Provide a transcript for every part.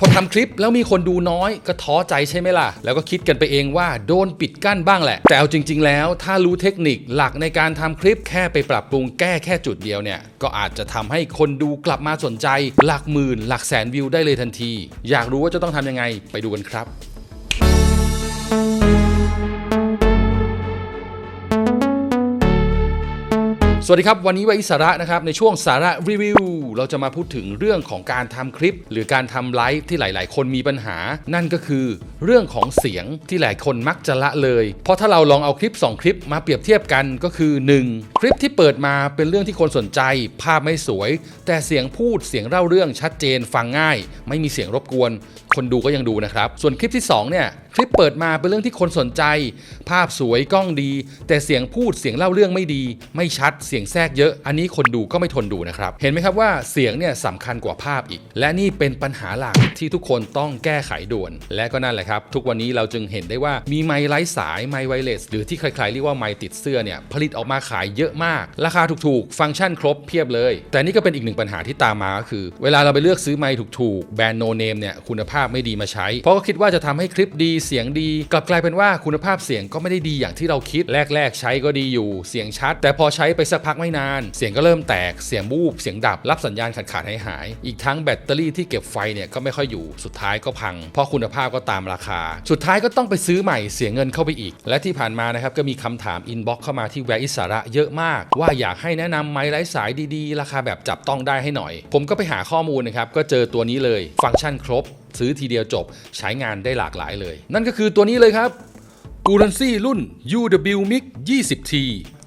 พอทำคลิปแล้วมีคนดูน้อยก็ท้อใจใช่ไหมล่ะ แล้วก็คิดกันไปเองว่าโดนปิดกั้นบ้างแหละ แต่เอาจริง ๆ แล้วถ้ารู้เทคนิคหลักในการทำคลิปแค่ไปปรับปรุงแก้แค่จุดเดียวเนี่ย ก็อาจจะทำให้คนดูกลับมาสนใจ หลักหมื่น หลักแสนวิวได้เลยทันที อยากรู้ว่าจะต้องทำยังไงไปดูกันครับ สวัสดีครับ วันนี้วัยสาระนะครับ ในช่วงสาระรีวิว เราจะมาพูดถึงเรื่องของการทำคลิป หรือการทำไลฟ์ที่หลาย ๆ คนมีปัญหา นั่นก็คือเรื่องของเสียงที่หลายคนมักจะละเลย เพราะถ้าเราลองเอาคลิป 2 คลิปมาเปรียบเทียบกันก็คือ 1. คลิปที่เปิดมาเป็นเรื่องที่คนสนใจ ภาพไม่สวย แต่เสียงพูดเสียงเล่าเรื่องชัดเจนฟังง่าย ไม่มีเสียงรบกวน คนดูก็ยังดูนะครับ ส่วนคลิปที่สองเนี่ย คลิปเปิดมาเป็นเรื่องที่คนสนใจ ภาพสวยกล้องดี แต่เสียงพูดเสียงเล่าเรื่องไม่ดี ไม่ชัดเสียงแทรกเยอะ อันนี้คนดูก็ไม่ทนดูนะครับ เห็นไหมครับว่าเสียงเนี่ยสำคัญกว่าภาพอีก และนี่เป็นปัญหาหลักที่ทุกคนต้องแก้ไขด่วน และก็นั่นแหละครับ ทุกวันนี้เราจึงเห็นได้ว่ามีไมค์ไร้สายไมค์ไวเลสหรือที่ใครๆเรียกว่าไมค์ติดเสื้อเนี่ยผลิตออกมาขายเยอะมาก ราคาถูกๆ ฟังก์ชันครบเพียบเลย แต่นี่ก็เป็นอีกหนึ่งปัญหาที่ตามมาก็คือ เวลาเราไปเลือกซื้อไมค์ถูกๆแบรนด์โนเนมเนี่ยคุณภาพไม่ดีมาใช้ เพราะก็คิดว่าจะทำให้คลิปดีเสียงดี กลับกลายเป็นว่าคุณภาพเสียงก็ไม่ได้ดีอย่างที่เราคิดแรก ๆ ใช้ก็ดีอยู่เสียงชัด แต่พอใช้ไปสักพักไม่นาน เสียงก็เริ่มแตกเสียงบูบเสียงดับรับสัญญาณขาดขาดหายหายๆอีกทั้งแบตเตอรี่ที่เก็บไฟเนี่ยก็ไม่ค่อยอยู่สุดท้ายก็พัง เพราะคุณภาพก็ตามราคา สุดท้ายก็ต้องไปซื้อใหม่เสียเงินเข้าไปอีก และที่ผ่านมานะครับก็มีคำถามอินบ็อกเข้ามาที่แวร์อิสาระเยอะมาก ว่าอยากให้แนะนำไม้ไร้สายดีๆ ราคาแบบจับต้องได้ให้หน่อย ผมก็ไปหาข้อมูลนะครับก็เจอตัวนี้เลย ฟังก์ชันครบ ซื้อทีเดียวจบใช้งานได้หลากหลายเลย นั่นก็คือตัวนี้เลยครับกูรันซี่รุ่น UW Mix 20T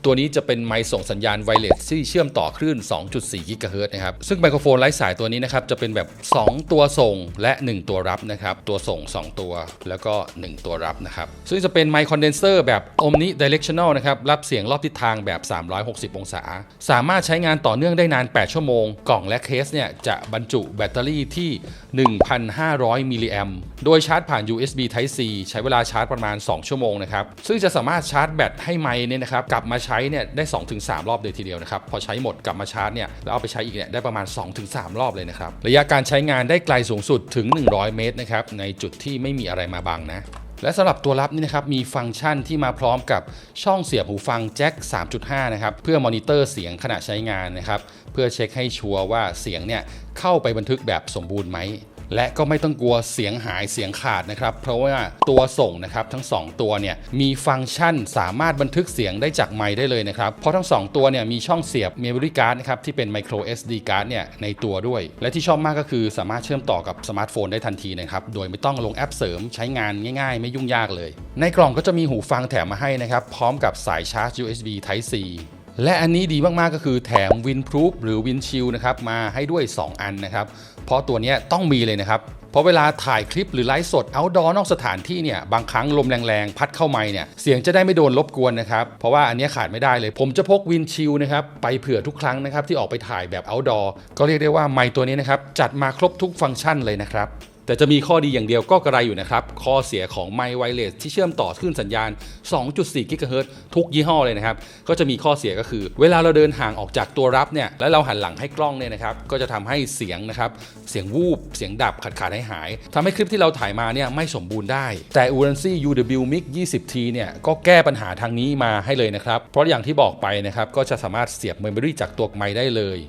ตัวนี้จะเป็นไมค์ส่งสัญญาณไวเลสที่เชื่อมต่อคลื่น 2.4 กิกะเฮิรตซ์นะครับ ซึ่งไมโครโฟนไร้สายตัวนี้นะครับ จะเป็นแบบ 2 ตัวส่งและ 1 ตัวรับนะครับ ตัวส่ง 2 ตัวแล้วก็ 1 ตัวรับนะครับ ซึ่งจะเป็นไมค์คอนเดนเซอร์แบบ Omni Directional นะครับ รับเสียงรอบทิศทางแบบ 360 องศา สามารถใช้งานต่อเนื่องได้นาน 8 ชั่วโมง กล่องและเคสเนี่ยจะบรรจุแบตเตอรี่ที่ 1,500 มิลลิแอมโดยชาร์จผ่าน USB Type C ใช้เวลาชาร์จประมาณ 2 ชั่วโมงนะครับ ซึ่งจะสามารถชาร์จแบตให้ไมค์เนี่ยนะครับกลับมาช้เนี่ยได้ 2-3 รอบเลยทีเดียวนะครับ พอใช้หมดกลับมาชาร์จเนี่ยแล้วเอาไปใช้อีกเนี่ยได้ประมาณ 2-3 รอบเลยนะครับ ระยะการใช้งานได้ไกลสูงสุดถึง 100 เมตรนะครับในจุดที่ไม่มีอะไรมาบังนะและสำหรับตัวรับนี่นะครับมีฟังก์ชันที่มาพร้อมกับช่องเสียบหูฟังแจ็ค 3.5 นะครับเพื่อมอนิเตอร์เสียงขณะใช้งานนะครับเพื่อเช็คให้ชัวร์ว่าเสียงเนี่ยเข้าไปบันทึกแบบสมบูรณ์ไหม และก็ไม่ต้องกลัวเสียงหายเสียงขาดนะครับ เพราะว่าตัวส่งนะครับทั้ง 2 ตัวเนี่ยมีฟังก์ชันสามารถบันทึกเสียงได้จากไมค์ได้เลยนะครับเพราะทั้ง 2 ตัวเนี่ยมีช่องเสียบ memory card นะครับที่เป็น micro SD card เนี่ยในตัวด้วย และที่ชอบมากก็คือสามารถเชื่อมต่อกับสมาร์ทโฟนได้ทันทีนะครับโดยไม่ต้องลงแอปเสริมใช้งานง่าย ๆ ไม่ยุ่งยากเลย ในกล่องก็จะมีหูฟังแถมมาให้นะครับพร้อมกับสายชาร์จ USB Type C และอันนี้ดีมากๆก็คือแถม Windproof หรือ Windshield นะครับมาให้ด้วย 2 อันนะครับ เพราะตัวนี้ต้องมีเลยนะครับ เพราะเวลาถ่ายคลิปหรือไลฟ์สด outdoor นอกสถานที่เนี่ยบางครั้งลมแรงๆ พัดเข้าไมค์เนี่ยเสียงจะได้ไม่โดนรบกวนนะครับ เพราะว่าอันนี้ขาดไม่ได้เลย ผมจะพกวินชิลนะครับไปเผื่อทุกครั้งนะครับที่ออกไปถ่ายแบบ outdoor ก็เรียกได้ว่าไมค์ตัวนี้นะครับจัดมาครบทุกฟังก์ชันเลยนะครับ แต่จะมีข้อดีอย่างเดียวก็กระไรอยู่นะครับ ข้อเสียของไมค์ไวเลสที่เชื่อมต่อคลื่นสัญญาณ 2.4กิกะเฮิรตซ์ทุกยี่ห้อเลยนะครับ ก็จะมีข้อเสียก็คือ เวลาเราเดินห่างออกจากตัวรับเนี่ย แล้วเราหันหลังให้กล้องเนี่ยนะครับ ก็จะทำให้เสียงนะครับ เสียงวูบ เสียงดับขาดขาดหายหายทำให้คลิปที่เราถ่ายมาเนี่ยไม่สมบูรณ์ได้ แต่ u r a n c y UW Mic 20T เนี่ยก็แก้ปัญหาทางนี้มาให้เลยนะครับ เพราะอย่างที่บอกไปนะครับ ก็จะสามารถเสียบเมมโมรีจากตัวไมค์ได้เลย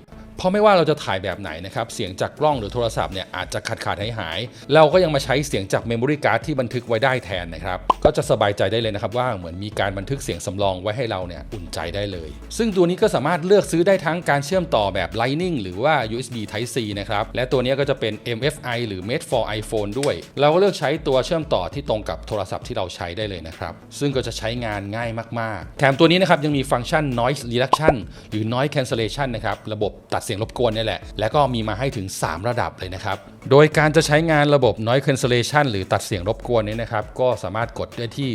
เพราะไม่ว่าเราจะถ่ายแบบไหนนะครับ เสียงจากกล้องหรือโทรศัพท์เนี่ยอาจจะขาดขาดหายหายเราก็ยังมาใช้เสียงจากเมมโมรี่การ์ดที่บันทึกไว้ได้แทนนะครับ ก็จะสบายใจได้เลยนะครับว่าเหมือนมีการบันทึกเสียงสำรองไว้ให้เราเนี่ยอุ่นใจได้เลย ซึ่งตัวนี้ก็สามารถเลือกซื้อได้ทั้งการเชื่อมต่อแบบ Lightning หรือว่า USB Type C นะครับ และตัวนี้ก็จะเป็น MFI หรือ Made for iPhone ด้วย เราก็เลือกใช้ตัวเชื่อมต่อที่ตรงกับโทรศัพท์ที่เราใช้ได้เลยนะครับ ซึ่งก็จะใช้งานง่ายมาก ๆ แถมตัวนี้นะครับยังมีฟังก์ชัน Noise Reduction หรือ Noise Cancellation นะครับ ระบบตัดสียงรบกวนนี่แหละ และก็มีมาให้ถึง 3 ระดับเลยนะครับ โดยการจะใช้งานระบบ Noise Cancellation หรือตัดเสียงรบกวนนี้นะครับ ก็สามารถกดได้ที่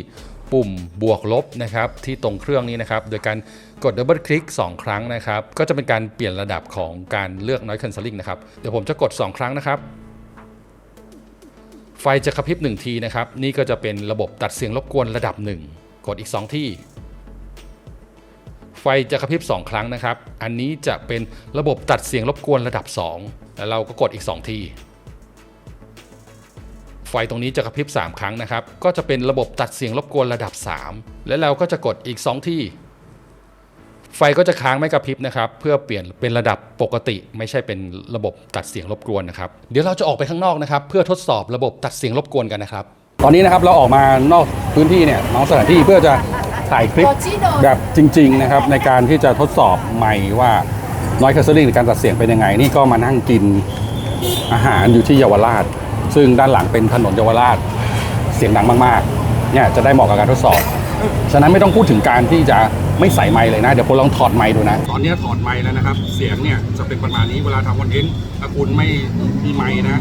ปุ่มบวกลบนะครับที่ตรงเครื่องนี้นะครับ โดยการกดดับเบิลคลิก2ครั้งนะครับ ก็จะเป็นการเปลี่ยนระดับของการเลือก Noise Cancelling นะครับ เดี๋ยวผมจะกด 2 ครั้งนะครับไฟจะกระพริบ1ทีนะครับ นี่ก็จะเป็นระบบตัดเสียงรบกวนระดับ 1 กดอีก 2 ที่ ไฟจะกระพริบ 2 ครั้งนะครับ อันนี้จะเป็นระบบตัดเสียงรบกวนระดับ 2 แล้วเราก็กดอีก 2 ที ไฟตรงนี้จะกระพริบ 3 ครั้งนะครับ ก็จะเป็นระบบตัดเสียงรบกวนระดับ 3 และเราก็จะกดอีก 2 ทีไฟก็จะค้างไม่กระพริบนะครับ เพื่อเปลี่ยนเป็นระดับปกติ ไม่ใช่เป็นระบบตัดเสียงรบกวนนะครับ เดี๋ยวเราจะออกไปข้างนอกนะครับ เพื่อทดสอบระบบตัดเสียงรบกวนกันนะครับ ตอนนี้นะครับเราออกมานอกพื้นที่เนี่ยนอกสถานที่เพื่อจะ ถ่ายคลิปแบบจริงๆนะครับในการที่จะทดสอบไมค์ว่าน้อยคัสเซอรี่ในการตัดเสียงเป็นยังไง นี่ก็มานั่งกินอาหารอยู่ที่เยาวราช ซึ่งด้านหลังเป็นถนนเยาวราช เสียงดังมากๆเนี่ยจะได้เหมาะกับการทดสอบ ฉะนั้นไม่ต้องพูดถึงการที่จะไม่ใส่ไมค์เลยนะ เดี๋ยวผมลองถอดไมค์ดูนะ ตอนนี้ถอดไมค์แล้วนะครับ เสียงเนี่ยจะเป็นประมาณนี้เวลาทำคอนเทนต์ถ้าคุณไม่มีไมค์นะ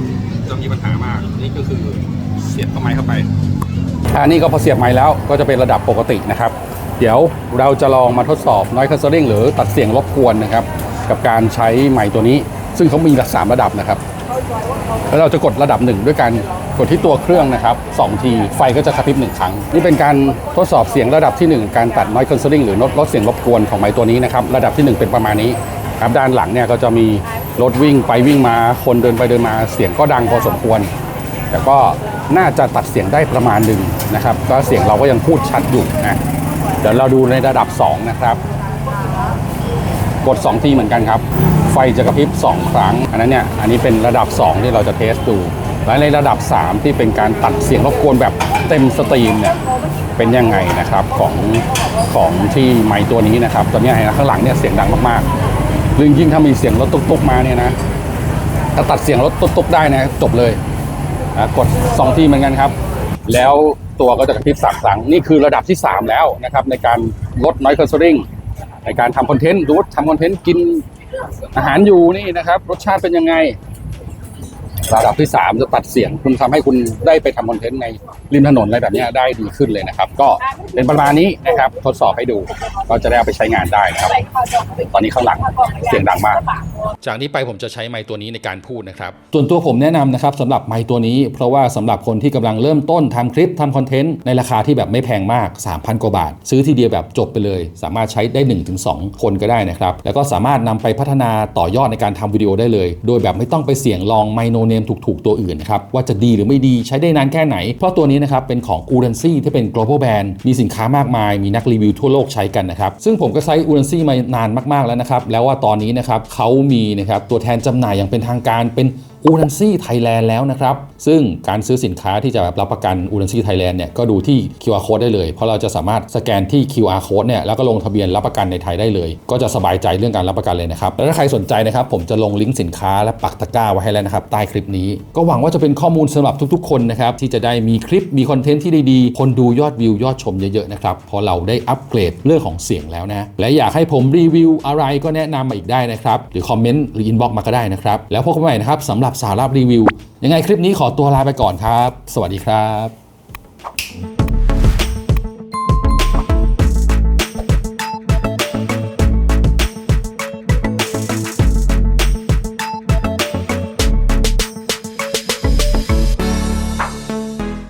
จะมีปัญหามากนี่ก็คือเสียบเข้าไมค์เข้าไป อันนี้ก็พอเสียบไมค์แล้วก็จะเป็นระดับปกตินะครับ เดี๋ยวเราจะลองมาทดสอบ noise cancelling หรือตัดเสียงรบกวนนะครับ กับการใช้ไมค์ตัวนี้ ซึ่งเขามีสามระดับนะครับ แล้วเราจะกดระดับหนึ่งด้วยการกดที่ตัวเครื่องนะครับ2ทีไฟก็จะกระพริบหนึ่งครั้ง นี่เป็นการทดสอบเสียงระดับที่ 1 การตัด noise cancelling หรือลดลดเสียงรบกวนของไมค์ตัวนี้นะครับ ระดับที่ 1 เป็นประมาณนี้ครับด้านหลังเนี่ยก็จะมีรถวิ่งไปวิ่งมาคนเดินไปเดินมาเสียงก็ดังพอสมควร แต่ก็ น่าจะตัดเสียงได้ประมาณหนึ่งนะครับ ก็เสียงเราก็ยังพูดชัดอยู่นะเดี๋ยวเราดูในระดับ 2 นะครับ กด 2 ทีเหมือนกันครับ ไฟจะกระพริบ 2 ครั้ง อันนั้นเนี่ย อันนี้เป็นระดับ 2 ที่เราจะเทสดู และในระดับ 3 ที่เป็นการตัดเสียงรบกวนแบบเต็มสตรีมเนี่ยเป็นยังไงนะครับของของที่ไมค์ตัวนี้นะครับ ตอนนี้เห็นข้างหลังเนี่ยเสียงดังมากๆยิ่งยิ่งถ้ามีเสียงรถตุ๊กๆมาเนี่ยนะถ้าตัดเสียงรถตุ๊กๆได้นะจบเลย นะกด 2 ทีเหมือนกันครับ แล้วตัวก็จะกระพริบสามครั้งนี่คือระดับที่ 3 แล้วนะครับในการลดน้อยเคอร์ซอริงในการทำคอนเทนต์ดูว่าทำคอนเทนต์กินอาหารอยู่นี่นะครับ รสชาติเป็นยังไง ระดับที่ 3 จะตัดเสียง คุณทำให้คุณได้ไปทำคอนเทนต์ในริมถนนอะไรแบบเนี้ยได้ดีขึ้นเลยนะครับ ก็เป็นประมาณนี้นะครับทดสอบให้ดูก็จะได้เอาไปใช้งานได้นะครับ ตอนนี้ข้างหลังเสียงดังมาก จากนี้ไปผมจะใช้ไมค์ตัวนี้ในการพูดนะครับ ส่วนตัวผมแนะนำนะครับสำหรับไมค์ตัวนี้ เพราะว่าสำหรับคนที่กำลังเริ่มต้นทำคลิปทำคอนเทนต์ในราคาที่แบบไม่แพงมาก 3,000 กว่าบาท ซื้อทีเดียวแบบจบไปเลย สามารถใช้ได้ 1-2 คนก็ได้นะครับแล้วก็สามารถนำไปพัฒนาต่อยอดในการทำวิดีโอได้เลย โดยแบบไม่ต้องไปเสี่ยงลองไมโนเนมถูกๆ ตัวอื่นนะครับ ว่าจะดีหรือไม่ดีใช้ได้นานแค่ไหน เพราะตัวนี้นะครับ เป็นของ u r a n c y ที่เป็น global brand มีสินค้ามากมาย มีนักรีวิวทั่วโลกใช้กันนะครับ ซึ่งผมก็ใช้ u r a n c y มานานมากๆแล้วนะครับ แล้วว่าตอนนี้นะครับเขามีนะครับตัวแทนจำหน่ายอย่างเป็นทางการเป็น อูรันซี่ไทยแลนด์แล้วนะครับ ซึ่งการซื้อสินค้าที่จะรับประกันอูรันซี่ไทยแลนด์เนี่ยก็ดูที่ QR code ได้เลย เพราะเราจะสามารถสแกนที่ QR code เนี่ยแล้วก็ลงทะเบียนรับประกันในไทยได้เลย ก็จะสบายใจเรื่องการรับประกันเลยนะครับ แล้วถ้าใครสนใจนะครับผมจะลงลิงก์สินค้าและปักตะกร้าไว้ให้แล้วนะครับใต้คลิปนี้ ก็หวังว่าจะเป็นข้อมูลสำหรับทุกๆ คนนะครับที่จะได้มีคลิปมีคอนเทนต์ที่ดีๆ คนดูยอดวิวยอดชมเยอะๆนะครับเพราะเราได้อัปเกรดเรื่องของเสียงแล้วนะและอยากให้ผมรีวิวอะไรก็แนะนำมาอีกได้นะครับหรือคอมเมนต์หรืออินบ็อกมาก็ได้นะครับแล้วพบกันใหม่นะครับสำหรับสาระรีวิว ยังไงคลิปนี้ขอตัวลาไปก่อนครับ สวัสดีครับ